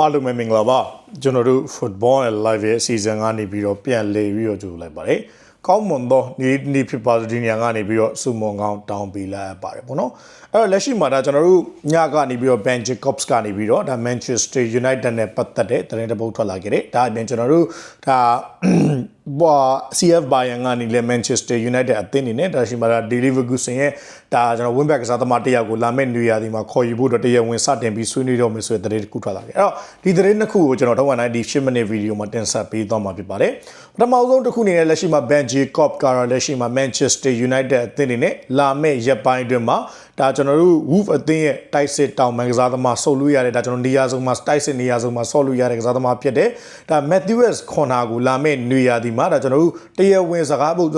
အားလုံးပဲမင်္ဂလာပါကျွန်တော်တို့ football and live ရဲ့ season ကနေပြီးတော့ပြန်လည်ပြီးတော့ကြိုလိုက်ပါတယ်ကောင်းမွန်သောနေ့နေ့ဖြစ်ပါစေဒီနေရာကနေပြီးတော့စုမွန်ကောင်းတောင်းပေးလိုက်ရပါတယ်ပေါ့နော်အဲ့တော့လက်ရှိမှာဒါကျွန်တော်တို့ညကနေပြီးတော့ Ben Jacobs ကနေပြီးတော့ဒါ Manchester United နဲ့ပတ်သက်တဲ့သတင်းတစ်ပုဒ်ထွက်လာခဲ့တယ်ဒါအပြင်ကျွန်တော်တို့ဒါ ဘာ CF Bayern ကနေလည်း Manchester United အသင်းနေနဲ့ဒါရှိမှာဒါ Daily Ferguson ရဲ့ဒါကျွန်တော် Winback ကစားသမားတယောက်ကိုလာမယ့်နေရာဒီမှာခေါ်ယူဖို့အတွက်တရားဝင်စတင်ပြီးဆွေးနွေးတော့မယ်ဆိုတဲ့သတင်းတစ်ခုထွက်လာခဲ့အဲ့တော့ဒီသတင်းနှစ်ခုကိုကျွန်တော်တော့နိုင်ဒီ10 minute video မှာတင်ဆက်ပေးသွားမှာဖြစ်ပါတယ်ပထမဆုံးတစ်ခုအနေနဲ့လက်ရှိမှာ Ben Jacob ကတော့လက်ရှိမှာ Manchester United အသင်းနေနဲ့လာမယ့်ရက်ပိုင်းအတွင်းမှာဒါကျွန်တော်တို့ Wolf အသင်းရဲ့တိုက်စစ်တောင်မန်ကစားသမားဆုတ်လို့ရတဲ့ဒါကျွန်တော်နေရာဆုံးမှာတိုက်စစ်နေရာဆုံးမှာဆော့လို့ရတဲ့ကစားသမားဖြစ်တဲ့ဒါ Matthews Corner ကိုလာမယ့်နေရာဒီမှာဒါကျွန်တော်တို့တရားဝင်စကားပုတ်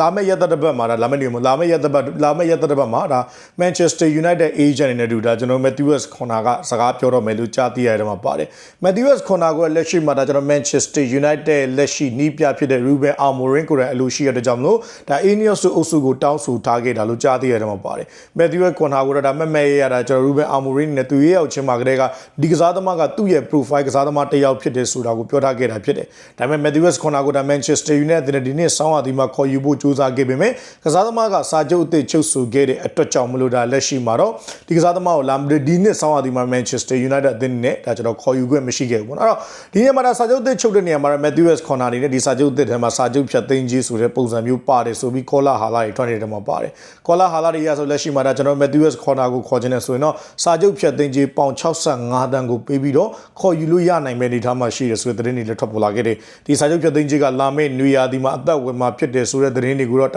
လာမယ့်ရက်သက်တစ်ပတ်မှာဒါလာမယ့်နေမှာလာမယ့်ရက်သက်ပတ်လာမယ့်ရက်သက်တစ်ပတ်မှာဒါ Manchester United agent အနေနဲ့တူဒါကျွန်တော် Matthews Corner ကစကားပြောတော့မယ်လို့ကြားသိရတယ်မှာပါတယ် Matthews Corner ကလက်ရှိမှာဒါကျွန်တော် Manchester United လက်ရှိနီးပြဖြစ်တဲ့ Ruben Amorim ကိုလည်းအလိုရှိရတဲ့ကြောင့်မလို့ဒါ Ineos အုပ်စုကိုတောင်းဆိုထားခဲ့တာလို့ကြားသိရတယ်မှာပါတယ် Matthews Corner ကိုတော့ဒါမဲ့မဲ့ရတာကျွန်တော် Ruben Amorim နဲ့သူရဲ့ရောက်ချင်းမှာကလေးကဒီကစားသမားကသူ့ရဲ့ profile ကစားသမားတစ်ယောက်ဖြစ်တယ်ဆိုတာကိုပြောထားခဲ့တာဖြစ်တယ်ဒါပေမဲ့ Matthews Corner ကိုဒါ Manchester United နဲ့ဒီနေ့ဆောင်းအသီးမှာခေါ်ယူဖို့ကြိုးစားခဲ့ပေမဲ့ကစားသမားကစာချုပ်အသစ်ချုပ်ဆိုခဲ့တဲ့အတွက်ကြောင့်မလို့ဒါလက်ရှိမှာတော့ဒီကစားသမားကိုလာဒီနေ့ဆောင်းအသီးမှာ Manchester United အသင်းနဲ့ဒါကျွန်တော်ခေါ်ယူခွင့်မရှိခဲ့ဘူးပေါ့နော်အဲ့တော့ဒီနေ့မှာဒါစာချုပ်အသစ်ချုပ်တဲ့နေရာမှာ Matthews Corner အနေနဲ့ဒီစာချုပ်အသစ်ထဲမှာစာချုပ်ဖြတ်သိမ်းခြင်းဆိုတဲ့ပုံစံမျိုးပါတယ်ဆိုပြီးကောလာဟာလာတွေထွက်နေတဲ့မှာပါတယ်ကောလာဟာလာတွေရဆိုလက်ရှိမှာဒါကျွန်တော် Matthews Corner ကိုခေါ်ခြင်းနဲ့ဆိုရင်တော့စာချုပ်ဖြတ်သိမ်းခြင်းပေါင်65တန်းကိုပေးပြီးတော့ခေါ်ယူလို့ရနိုင်မယ့်အနေအထားမှာရှိတယ်ဆိုတဲ့သတင်းတွေလည်းထွက်ပေါ်လာခဲ့တယ်ဒီစာချုပ်ဖြတ်သိမ်းခြင်းကလာမယ့်နွေရာသီမှာအသက်ဝင်မှာဖြစ်တယ်ဆိုတဲ့သတင်းတွေကိုတော့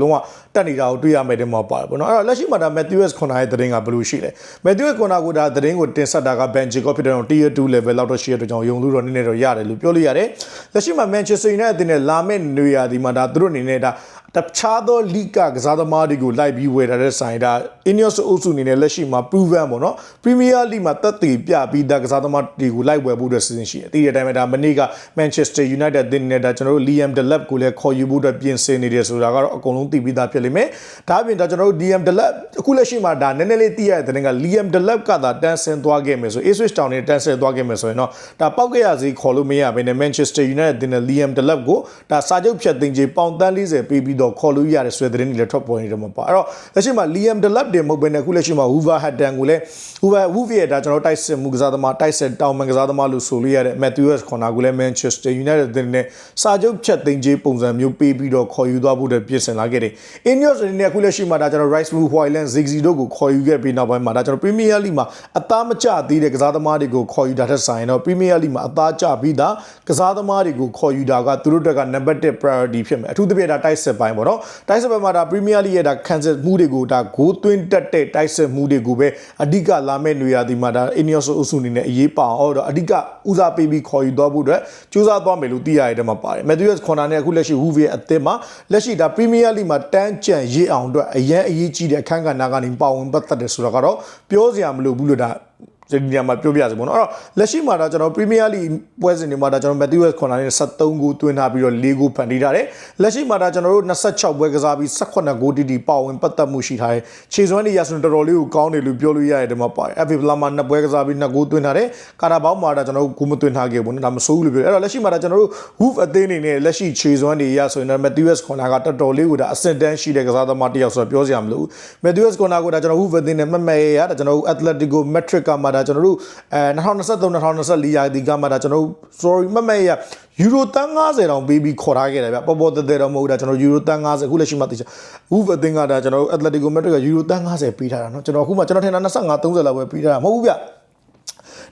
လုံးဝတက်နေတာကိုတွေ့ရမယ်တဲ့မှာပါတယ်ပေါ့နော်အဲ့တော့လက်ရှိမှာဒါ Matthews Corner ရဲ့သတင်းကဘယ်လိုရှိလဲ Matthews Corner ကိုဒါသတင်းကိုတင်ဆက်တာက Ben Jacob ဖြစ်တဲ့တော့ Tier 2 level လောက်တော့ရှိတဲ့ကြောင့်ယုံလို့တော့နည်းနည်းတော့ရတယ်လို့ပြောလို့ရတယ်လက်ရှိမှာ Manchester United အသင်းနဲ့လာမယ့်နွေရာသီမှာဒါသူတို့အနေနဲ့ဒါ တခြားသောလိကကစားသမားတွေကိုလိုက်ပြီးဝယ်ထားတဲ့ဆိုင်ဒါ Ineos အုပ်စုအနေနဲ့လက်ရှိမှာ proven ပေါ့နော် Premier League မှာတက်တည်ပြပြီးသားကစားသမားတွေကိုလိုက်ဝယ်ဖို့အတွက်စီစဉ်ရှိတယ်။ဒီတဲ့အတိုင်းပဲဒါမနေ့က Manchester United တင်နေတာကျွန်တော်တို့ Liam Delap ကိုလည်းခေါ်ယူဖို့အတွက်ပြင်ဆင်နေတယ်ဆိုတာကတော့အကုန်လုံးသိပြီးသားဖြစ်လိမ့်မယ်။ဒါအပြင်ဒါကျွန်တော်တို့ Liam Delap အခုလက်ရှိမှာဒါနည်းနည်းလေးသိရတဲ့တဲ့က Liam Delap ကသာတန်းဆင်းသွားခဲ့မယ်ဆို Ipswich Town နဲ့တန်းဆင်းသွားခဲ့မယ်ဆိုရင်တော့ဒါပောက်ကရစီခေါ်လို့မရဘဲနဲ့ Manchester United တင်တဲ့ Liam Delap ကိုဒါစာချုပ်ဖြတ်သိမ်းခြင်းပေါင်တန်း40ပေးပြီးတော့ခေါ်လို့ရတယ်ဆိုတဲ့သတင်းတွေလည်းထွက်ပေါ်နေတယ်မှာပါ။အဲ့တော့လက်ရှိမှာ Liam Delap တင်မဟုတ်ဘဲနဲ့အခုလက်ရှိမှာ Hoover Hatton ကိုလည်း Hoover Hoover ရဲ့ဒါကျွန်တော်တိုက်စစ်မှုကစားသမားတိုက်စစ်တောင်မန်ကစားသမားလို့ဆိုလို့ရတဲ့ Matthews Corner ကိုလည်း Manchester United တင်တဲ့စာချုပ်ဖြတ်သိမ်းခြင်းပုံစံမျိုးပေးပြီးတော့ခေါ်ယူသွားဖို့အတွက်ပြင်ဆင်လာခဲ့တယ်။ Ineos အနေနဲ့အခုလက်ရှိမှာဒါကျွန်တော် Rice Blue Highland Ziggy တို့ကိုခေါ်ယူခဲ့ပြီးနောက်ပိုင်းမှာဒါကျွန်တော် Premier League မှာအသားမကျသေးတဲ့ကစားသမားတွေကိုခေါ်ယူတာထက်ဆိုင်တော့ Premier League မှာအသားကျပြီးသားကစားသမားတွေကိုခေါ်ယူတာကသူတို့တက်က number 1 priority ဖြစ်မယ်။အထူးသဖြင့်ဒါတိုက်စစ်ပိုင်းပေါ့နော်။တိုက်စစ်ပိုင်းမှာဒါ Premier League ရဲ့ဒါ cancel မှုတွေကိုဒါဂိုးသွင်းတက်တဲ့တိုက်စစ်မှုတွေကိုပဲအဓိကလာမဲ့နေရာဒီမှာဒါ Ineos အုပ်စုအနေနဲ့အရေးပါအောင်တော့အဓိကဦးစားပေးပြီးခေါ်ယူသွားဖို့အတွက်ကြိုးစားသွားမယ်လို့သိရတဲ့ထဲမှာပါတယ်။ Matthews Corner နဲ့အခုလက်ရှိ Hoover အသင်းမှာလက်ရှိဒါ Premier League မှာတန်းကြံရေးအောင်အတွက်အရန်အရေးကြီးတဲ့အခန်းကဏ္ဍကနေပါဝင်ပတ်သက်တယ်ဆိုတော့ကတော့ပြောစရာမလိုဘူးလို့ဒါ ဒီနေရာမှာပြောပြစီပေါ့နော်အဲ့တော့လက်ရှိမှာတော့ကျွန်တော် Premier League ပွဲစဉ်တွေမှာဒါကျွန်တော် Matthews Corner နဲ့73ဂိုးသွင်းထားပြီးတော့4ဂိုးဖန်တီးထားတယ်လက်ရှိမှာဒါကျွန်တော်တို့26ပွဲကစားပြီး18ဂိုးတီတီပါဝင်ပတ်သက်မှုရှိထားတယ်ခြေစွမ်းတွေရဆိုတော်တော်လေးကိုကောင်းတယ်လို့ပြောလို့ရတယ်ဒီမှာပါတယ် FA ဘလာမှာ2ပွဲကစားပြီး2ဂိုးသွင်းထားတယ်ကာတာဘောက်မှာဒါကျွန်တော်တို့ဂိုးမသွင်းထားခဲ့ဘူးနော်ဒါမဆိုးဘူးလို့ပြောတယ်အဲ့တော့လက်ရှိမှာဒါကျွန်တော်တို့ Wolf အသင်းအနေနဲ့လက်ရှိခြေစွမ်းတွေရဆိုရင်တော့ Matthews Corner ကတော်တော်လေးကိုဒါအဆင့်တန်းရှိတဲ့ကစားသမားတစ်ယောက်ဆိုတော့ပြောစရာမလိုဘူး Matthews Corner ကိုဒါကျွန်တော် Wolf အသင်းနဲ့မှတ်မှတ်ရရဒါကျွန်တော်တို့ Atletico Madrid ကမှဒါကျွန်တော်တို့အဲ2023-2024ရာသီကမှဒါကျွန်တော်တို့ sorry မှတ်မှတ်ရယူရိုတန်း90တောင်ပေးပြီးခေါ်ထားခဲ့တယ်ဗျပေါ်ပေါ်တည်တော့မဟုတ်ဒါကျွန်တော်ယူရိုတန်း90ခုလက်ရှိမှသိချာ Wolf အသင်းကဒါကျွန်တော်တို့ Atletico Madrid ကယူရိုတန်း90ပေးထားတာเนาะကျွန်တော်အခုမှကျွန်တော်ထင်တာ25 30လောက်ပဲပေးထားတာမဟုတ်ဘူးဗျ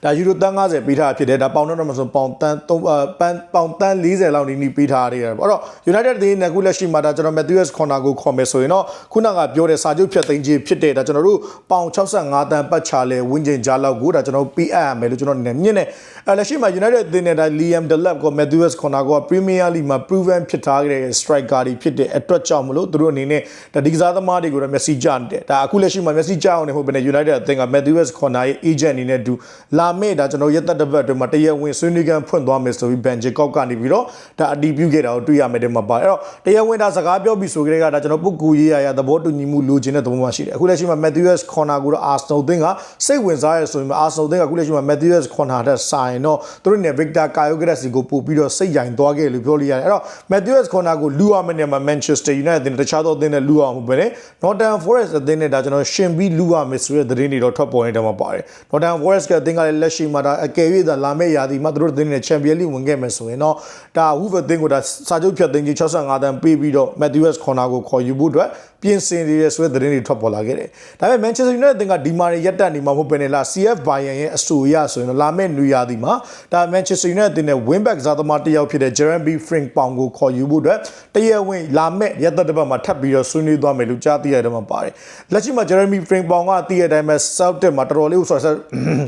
ဒါယူရိုတန်း90ပေးထားတာဖြစ်တယ်ဒါပေါင်တော့မဆိုပေါင်တန်း3ပန်းပေါင်တန်း40လောက်နီးနီးပေးထားရတယ်ပေါ့အဲ့တော့ United ဒီနေ့ခုလက်ရှိမှာဒါကျွန်တော် Matthews Corner ကိုခေါ်မယ်ဆိုရင်တော့ခုနကပြောတဲ့စာချုပ်ဖြတ်သိမ်းခြင်းဖြစ်တဲ့ဒါကျွန်တော်တို့ပေါင်65တန်းပတ်ချလဲဝင်းကျင်ကြားလောက်ကိုဒါကျွန်တော်ပေးအပ်ရမယ်လို့ကျွန်တော်အနေနဲ့မြင်တယ်အဲလက်ရှိမှာ United ဒီနေ့ဒါ Liam Delap ကို Matthews Corner ကို Premier League မှာ proven ဖြစ်ထားတဲ့ striker တွေဖြစ်တဲ့အတွက်ကြောင့်မလို့သူတို့အနေနဲ့ဒါဒီကစားသမားတွေကိုတော့ Messi ကြတယ်ဒါအခုလက်ရှိမှာ Messi ကြအောင်နေဟုတ်ဘယ်နဲ့ United အသင်းက Matthews Corner ရဲ့ agent အနေနဲ့တူလာမယ့်ဒါကျွန်တော်ရက်သက်တစ်ပတ်အတွင်းမှာတရက်ဝင်ဆွေးနွေးခန်းဖွင့်သွားမယ်ဆိုပြီးဘန်ဂျီကော့ကနေပြီးတော့ဒါအတီးပြုခဲ့တာကိုတွေ့ရမယ်တဲ့မှာပါအဲ့တော့တရက်ဝင်ဒါစကားပြောပြီးဆိုကြတဲ့ကဒါကျွန်တော်ပုဂ္ဂိုလ်ရေးရရသဘောတူညီမှုလိုချင်တဲ့သဘောမှရှိတယ်အခုလက်ရှိမှာ Matthews Corner ကိုတော့ Arsenal သင်းကစိတ်ဝင်စားရဆိုရင် Arsenal သင်းကအခုလက်ရှိမှာ Matthews Corner တဲ့ဆိုင်တော့သူတို့နဲ့ Victor Kyogeres ကိုပို့ပြီးတော့စိတ်ရိုင်သွားခဲ့လို့ပြောလို့ရတယ်အဲ့တော့ Matthews Corner ကိုလူအောင်နဲ့မှာ Manchester United တင်တခြားသောအသင်းနဲ့လူအောင်မှုပဲလေ Nottingham Forest အသင်းနဲ့ဒါကျွန်တော်ရှင်ပြီးလူအောင်မယ်ဆိုတဲ့သတင်းတွေတော့ထွက်ပေါ်နေတဲ့မှာပါတယ် Nottingham Forest ကအသင်းကလည်းလက်ရှိမှာဒါအကယ်၍သာလာမယ့်ရာသီမှာသူတို့အသင်းနဲ့ Champions League ဝင်ခဲ့မယ်ဆိုရင်တော့ဒါ Wolves အသင်းကိုဒါစာချုပ်ဖြတ်သိမ်းကြီး65တန်းပေးပြီးတော့ Matthews Corner ကိုခေါ်ယူဖို့အတွက် ပြင်ဆင်နေတဲ့ဆိုတဲ့သတင်းတွေထွက်ပေါ်လာခဲ့တယ်ဒါပေမဲ့ Manchester United အသင်းကဒီမာတွေရက်တက်နေမှာမဟုတ်ဘဲနဲ့လား CF Bayern ရဲ့အဆိုအရဆိုရင်တော့လာမယ့်နွေရာသီမှာဒါ Manchester United အသင်းနဲ့ Wingback ဇာသမားတစ်ယောက်ဖြစ်တဲ့ Jeremy Frimpong ကိုခေါ်ယူဖို့အတွက်တရားဝင်လာမယ့်ရက်သက်တစ်ပတ်မှာထပ်ပြီးတော့ဆွေးနွေးသွားမယ်လို့ကြားသိရတယ်မှာပါတယ်လက်ရှိမှာ Jeremy Frimpong ကတည်တဲ့အတိုင်းပဲ Celtic မှာတော်တော်လေးကိုဆိုတော့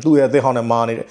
သူ့ရဲ့အသင်းဟောင်းနဲ့မာနေတယ်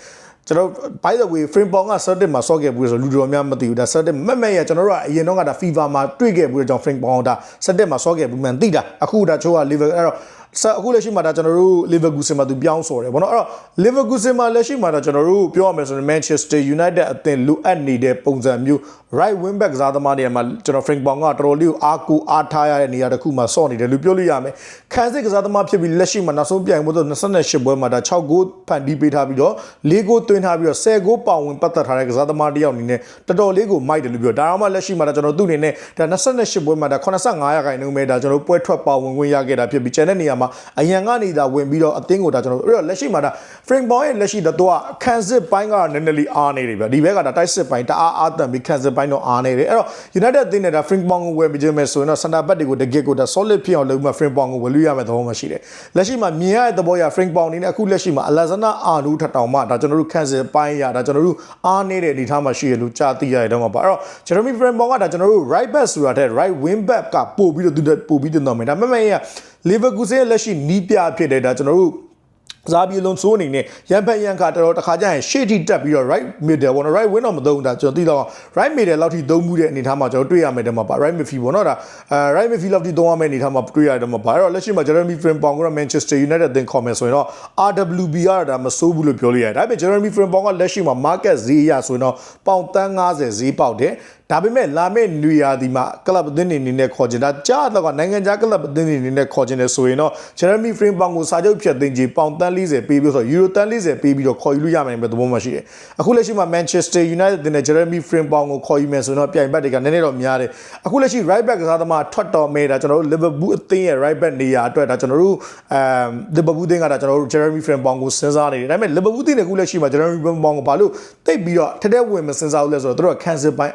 ကျွန်တော် by the way frame ball က Celtic မှာဆော့ခဲ့ဘူးဆိုလူတော်များမသိဘူးဒါ Celtic မက်မက်ရကျွန်တော်တို့ကအရင်တော့ကဒါ FIFA မှာတွေ့ခဲ့ဘူးတဲ့ကြောင့် frame ball ဒါ Celtic မှာဆော့ခဲ့ဘူးမှန်သိတာအခုဒါချိုးက level အဲ့တော့ ဆအခုလက်ရှိမှာဒါကျွန်တော်တို့ Liverpool မှာသူပြောင်းဆိုတယ်ဗောနော်အဲ့တော့ Liverpool မှာလက်ရှိမှာဒါကျွန်တော်တို့ပြောရမယ်ဆိုရင် Manchester United အသင်းလိုအပ်နေတဲ့ပုံစံမျိုး right wing back ဇာသမားတွေမှာကျွန်တော် Frank Bong ကတော်တော်လေးကိုအားကိုအားထားရတဲ့နေရာတစ်ခုမှာဆော့နေတယ်လို့ပြောလို့ရမယ်ခန်းစစ်ကစားသမားဖြစ်ပြီးလက်ရှိမှာနောက်ဆုံးပြိုင်ပွဲဆို28ပွဲမှာဒါ6ဂိုးဖန်တီးပေးထားပြီးတော့4ဂိုးသွင်းထားပြီးတော့10ဂိုးပေါင်ဝင်ပတ်သက်ထားတဲ့ကစားသမားတစ်ယောက်အနေနဲ့တော်တော်လေးကိုမိုက်တယ်လို့ပြောဒါတော့မှလက်ရှိမှာဒါကျွန်တော်သူ့အနေနဲ့ဒါ28ပွဲမှာဒါ85ရာခိုင်နှုန်းပဲဒါကျွန်တော်ပွဲထွက်ပေါင်ဝင်ခွင့်ရခဲ့တာဖြစ်ပြီးကျန်တဲ့နေရာမှာအရန်ကနေဒါဝင်ပြီးတော့အသင်းကိုဒါကျွန်တော်အဲ့တော့လက်ရှိမှာဒါ Frank Bong ရဲ့လက်ရှိတော့ကခန်းစစ်ပိုင်းကနည်းနည်းလေးအားနေတယ်ဗျဒီဘက်ကဒါတိုက်စစ်ပိုင်းတအားအားတန်ပြီးခန်းစစ်ပိုင်းတော့အားနေတယ်အဲ့တော့ United အသင်းနဲ့ဒါ Frank Bong ကိုဝယ်ပြီးခြင်းမယ်ဆိုရင်တော့ center back တွေကိုတကယ်ကိုဒါ solid ဖြစ်အောင်လုပ်မှ Frank Bong ကိုဝယ်လို့ရမယ့်သဘောမှရှိတယ်လက်ရှိမှာမြင်ရတဲ့သဘောရ Frank Bong အနေနဲ့အခုလက်ရှိမှာ Alexander Arnold ထတောင်မှဒါကျွန်တော်တို့ခန်းစစ်ပိုင်းရဒါကျွန်တော်တို့အားနေတဲ့အနေထားမှာရှိရလို့ကြားသိရတယ်တော့မှာပါအဲ့တော့ Jeremy Frank Bong ကဒါကျွန်တော်တို့ right back ဆိုတာတဲ့ right wing back ကပို့ပြီးတော့သူပို့ပြီးတင်တော့မယ်ဒါမှမဟုတ် ရ Liverpool ရဲ့လက်ရှိနီးပြဖြစ်တယ်ဒါကျွန်တော်တို့ဇာဘီလုံးစိုးအနေနဲ့ရန်ဖက်ရန်ခါတော်တော်တစ်ခါကျရင်ရှေ့ထိတက်ပြီးတော့ right middle ပေါ့နော် right wing တော့မသုံးတာကျွန်တော်သိတော့ right middle လောက်ထိသုံးမှုတဲ့အနေထားမှာကျွန်တော်တွေ့ရမယ်တဲ့မှာပါ right midfield ပေါ့နော်ဒါအဲ right midfield လောက်ထိသုံးရမယ့်အနေထားမှာတွေ့ရတယ်မှာပါအဲ့တော့လက်ရှိမှာ Jeremy Frimpong က Manchester United အသင်းခေါ်မယ်ဆိုရင်တော့ RWB ကဒါမစိုးဘူးလို့ပြောလို့ရတယ်ဒါပေမဲ့ Jeremy Frimpong ကလက်ရှိမှာ market ဈေးရဆိုရင်တော့ပေါင်တန်း90ဈေးပေါက်တယ် ဒါပေမဲ့လာမယ့်နွေရာသီမှာကလပ်အသင်းတွေအနေနဲ့ခေါ်ချင်တာကြားတော့ကနိုင်ငံခြားကလပ်အသင်းတွေအနေနဲ့ခေါ်ချင်တယ်ဆိုရင်တော့ Jeremy Frimpong ကိုစာချုပ်ဖြတ်သိမ်းကြီးပေါင်တန်း40ပေးပြီးဆိုယူရိုတန်း40ပေးပြီးတော့ခေါ်ယူလို့ရမယ်ပဲသဘောမှရှိတယ်အခုလက်ရှိမှာ Manchester United တင်တဲ့ Jeremy Frimpong ကိုခေါ်ယူမယ်ဆိုတော့ပြိုင်ဘက်တွေကနည်းနည်းတော့များတယ်အခုလက်ရှိ right back ကစားသမားထွက်တော်မဲတာကျွန်တော်တို့ Liverpool အသင်းရဲ့ right back နေရာအတွက်ဒါကျွန်တော်တို့အဲ Liverpool အသင်းကဒါကျွန်တော်တို့ Jeremy Frimpong ကိုစဉ်းစားနေတယ်ဒါပေမဲ့ Liverpool အသင်းကအခုလက်ရှိမှာ Jeremy Frimpong ကိုဘာလို့တိတ်ပြီးတော့ထက်တဲ့ဝင်မစဉ်းစားဘူးလဲဆိုတော့သူတို့က cancel ပို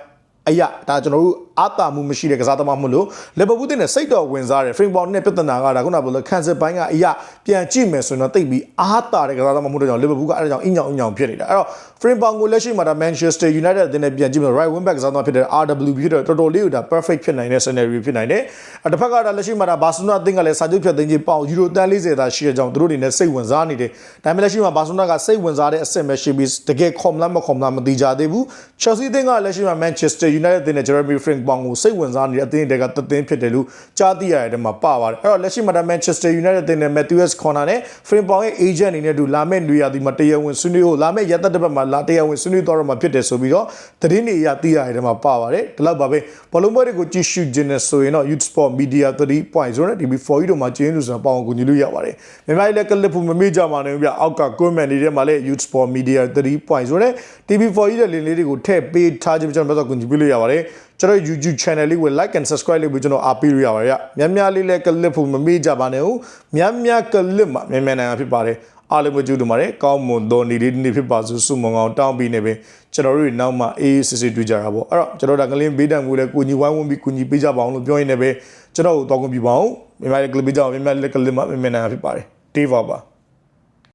င်းအရာဒါကျွန်တော်တို့ အာတာမှုမရှိတဲ့ကစားသမားမလို့လီဗာပူးတင်နဲ့စိတ်တော်ဝင်စားတယ်ဖရင်ဘောင်နဲ့ပြဿနာကဒါခုနကပြောလို့ကန်ဆယ်ပိုင်းကအရာပြန်ကြည့်မယ်ဆိုရင်တော့တိတ်ပြီးအာတာတဲ့ကစားသမားမဟုတ်တဲ့ကြောင့်လီဗာပူးကအဲ့ဒါကြောင့်အင်းညောင်အင်းညောင်ဖြစ်နေတာအဲ့တော့ဖရင်ဘောင်ကိုလက်ရှိမှာဒါမန်ချက်စတာယူနိုက်တက်အသင်းနဲ့ပြန်ကြည့်မယ် right wing back ကစားသမားဖြစ်တဲ့ RW ဖြစ်တဲ့တော်တော်လေးကိုဒါ perfect ဖြစ်နိုင်တဲ့ scenario ဖြစ်နိုင်တယ်အဲ့တစ်ဖက်ကဒါလက်ရှိမှာဒါဘာစီလိုနာအသင်းကလည်းစာချုပ်ဖြတ်သိမ်းခြင်းပေါင်ယူရိုတန်40သာရှိတဲ့ကြောင့်သူတို့အနေနဲ့စိတ်ဝင်စားနေတယ်ဒါပေမဲ့လက်ရှိမှာဘာစီလိုနာကစိတ်ဝင်စားတဲ့အဆင့်ပဲရှိပြီးတကယ်ခေါမလားမခေါမလားမသိကြသေးဘူး Chelsea အသင်းကလက်ရှိမှာ Manchester United အသင်းနဲ့ Jeremy Frimpong ကိုစိတ်ဝင်စားနေတဲ့အသင်းတွေကတသင်းဖြစ်တယ်လို့ကြားသိရတဲ့မှာပါပါတယ်အဲ့တော့လက်ရှိမှာဒါ Manchester United အသင်းနဲ့ Matthews Corner နဲ့ Frimpong ရဲ့ agent အနေနဲ့တူလာမယ့်နွေရာသီမှာတရားဝင်ဆွေးနွေးဖို့လာမယ့်ရက်သက်တစ်ပတ်မှာလာတရားဝင်ဆွေးနွေးတော့မှာဖြစ်တယ်ဆိုပြီးတော့သတင်းတွေအရသိရတဲ့မှာပါပါတယ်ဒီလောက်ပါပဲဘောလုံးပွဲတွေကိုကြည့်ရှုခြင်းနဲ့ဆိုရင်တော့ Youth Sport Media 3.0နဲ့ TV4 တို့မှာကျင်းလို့ဆိုတာပေါအောင်ကူညီလို့ရပါတယ်မြန်မာပြည်လည်းကလစ်ဖူမမေ့ကြပါနဲ့ဗျအောက်က comment တွေထဲမှာလည်း Youth Sport Media 3.0နဲ့ TV4 ရဲ့လင်းလေးတွေကိုထည့်ပေးထားခြင်းကျွန်တော်တို့ကူညီပေးလို့ရပါတယ် ကျွန်တော် YouTube channel လေးကို like and subscribe လုပ်ပြီးကျွန်တော်အားပေးလို့ရပါတယ်ဗျများများလေးလည်းကလစ်ဖို့မမေ့ကြပါနဲ့ဟုတ်များများကလစ်မှာမြန်မြန်နိုင်ဖြစ်ပါတယ်အားလုံးမကြည့်လို့ပါတယ်ကောင်းမွန်သောနေ့လေးနေ့ဖြစ်ပါစို့ဆုမွန်ကောင်တောင်းပြီးနေပဲကျွန်တော်တို့နောက်မှအေးအေးဆေးဆေးတွေ့ကြတာပေါ့အဲ့တော့ကျွန်တော်တို့ကလင်းဘေးတံမှုလည်းကိုညီဝိုင်းဝန်းပြီးကိုညီပေးကြပါအောင်လို့ပြောရင်းနဲ့ပဲကျွန်တော်တို့တောင်းကုန်ပြပါအောင်မြန်မာကလစ်ပေးကြအောင်မြန်မာလက်ကလစ်မှာမြန်မြန်နိုင်ဖြစ်ပါတယ်တေးပါပါ